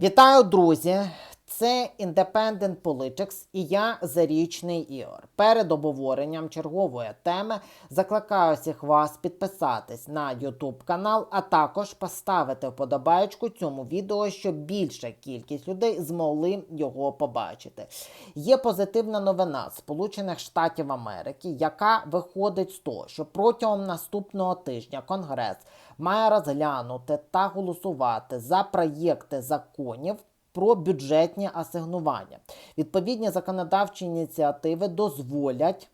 Вітаю, друзі! Це Independent Politics і я Зарічний Ігор. Перед обговоренням чергової теми закликаю всіх вас підписатись на YouTube канал, а також поставити вподобайку цьому відео, щоб більша кількість людей змогли його побачити. Є позитивна новина Сполучених Штатів Америки, яка виходить з того, що протягом наступного тижня Конгрес має розглянути та голосувати за проєкти законів про бюджетні асигнування. Відповідні законодавчі ініціативи дозволять.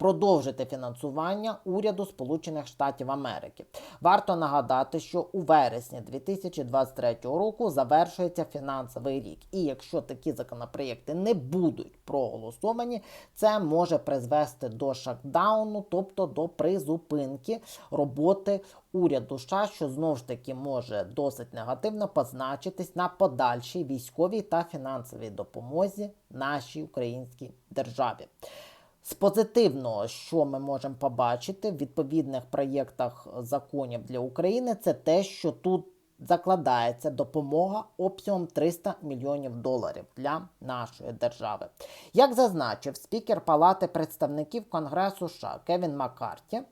Продовжити фінансування уряду Сполучених Штатів Америки. Варто нагадати, що у вересні 2023 року завершується фінансовий рік. І якщо такі законопроєкти не будуть проголосовані, це може призвести до шакдауну, тобто до призупинки роботи уряду США, що знову ж таки може досить негативно позначитись на подальшій військовій та фінансовій допомозі нашій українській державі. З позитивного, що ми можемо побачити в відповідних проєктах законів для України, це те, що тут закладається допомога обсягом 300 мільйонів доларів для нашої держави. Як зазначив спікер Палати представників Конгресу США Кевін Маккарті,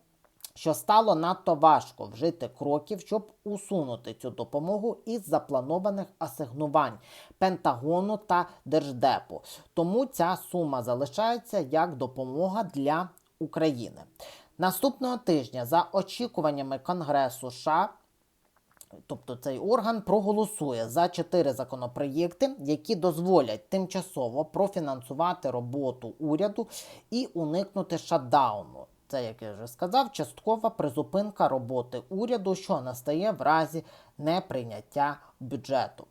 що стало надто важко вжити кроків, щоб усунути цю допомогу із запланованих асигнувань Пентагону та Держдепу. Тому ця сума залишається як допомога для України. Наступного тижня, за очікуваннями Конгресу США, Тобто цей орган проголосує за чотири законопроєкти, які дозволять тимчасово профінансувати роботу уряду і уникнути шатдауну. Це, як я вже сказав, часткова призупинка роботи уряду, що настає в разі неприйняття бюджету.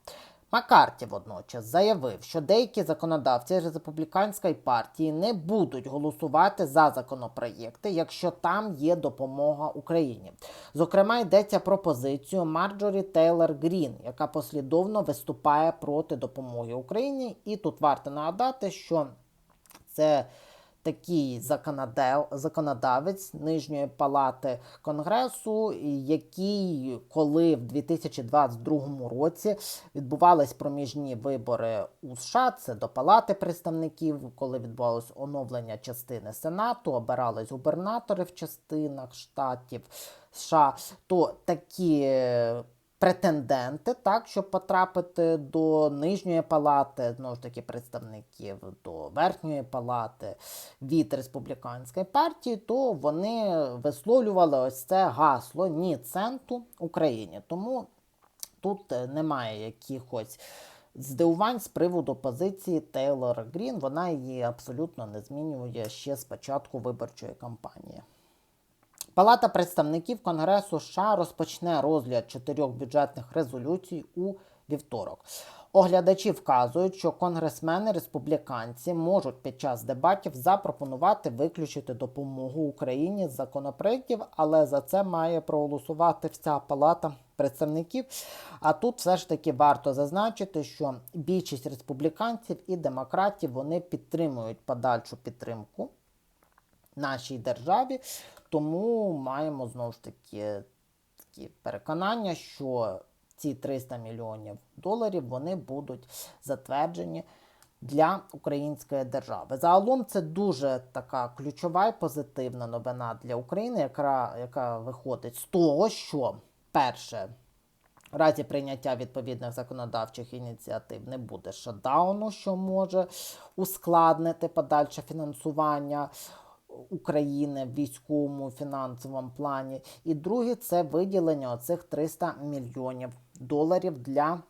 Маккарті водночас заявив, що деякі законодавці республіканської партії не будуть голосувати за законопроєкти, якщо там є допомога Україні. Зокрема, йдеться про позицію Марджорі Тейлор Грін, яка послідовно виступає проти допомоги Україні. І тут варто нагадати, що це такий законодавець Нижньої палати Конгресу, який, коли в 2022 році відбувались проміжні вибори у США, це до Палати представників, коли відбувалось оновлення частини Сенату, обирались губернатори в частинах штатів США, то такі претенденти, так, щоб потрапити до нижньої палати, знову ж таки, представників до верхньої палати від республіканської партії, то вони висловлювали ось це гасло ні центу Україні. Тому тут немає якихось. Здивувань з приводу позиції Тейлора Грін, вона її абсолютно не змінює ще з початку виборчої кампанії. Палата представників Конгресу США розпочне розгляд чотирьох бюджетних резолюцій у вівторок. Оглядачі вказують, що конгресмени республіканці можуть під час дебатів запропонувати виключити допомогу Україні з законопроєктів, але за це має проголосувати вся палата представників. А тут все ж таки варто зазначити, що більшість республіканців і демократів вони підтримують подальшу підтримку нашій державі. Тому маємо знову ж таки такі переконання, що ці 300 мільйонів доларів вони будуть затверджені для української держави. Загалом це дуже така ключова і позитивна новина для України, яка, яка виходить з того, що перше. В разі прийняття відповідних законодавчих ініціатив не буде шатдауну, що може ускладнити подальше фінансування. України в військовому фінансовому плані. І друге це виділення оцих 300 мільйонів доларів для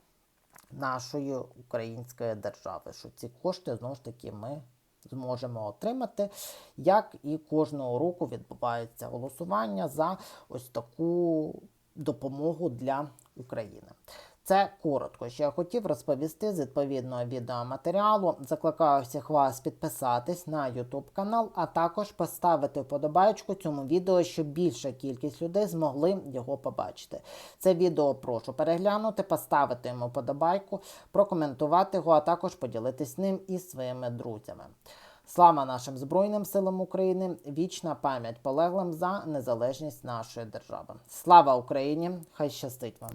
нашої української держави. Що ці кошти знову ж таки ми зможемо отримати, як і кожного року відбувається голосування за ось таку допомогу для України. Це коротко, що я хотів розповісти з відповідного відеоматеріалу. Закликаю всіх вас підписатись на YouTube канал, а також поставити вподобайку цьому відео, щоб більша кількість людей змогли його побачити. Це відео прошу переглянути, поставити йому вподобайку, прокоментувати його, а також поділитись ним із своїми друзями. Слава нашим Збройним силам України! Вічна пам'ять полеглим за незалежність нашої держави. Слава Україні! Хай щастить вам!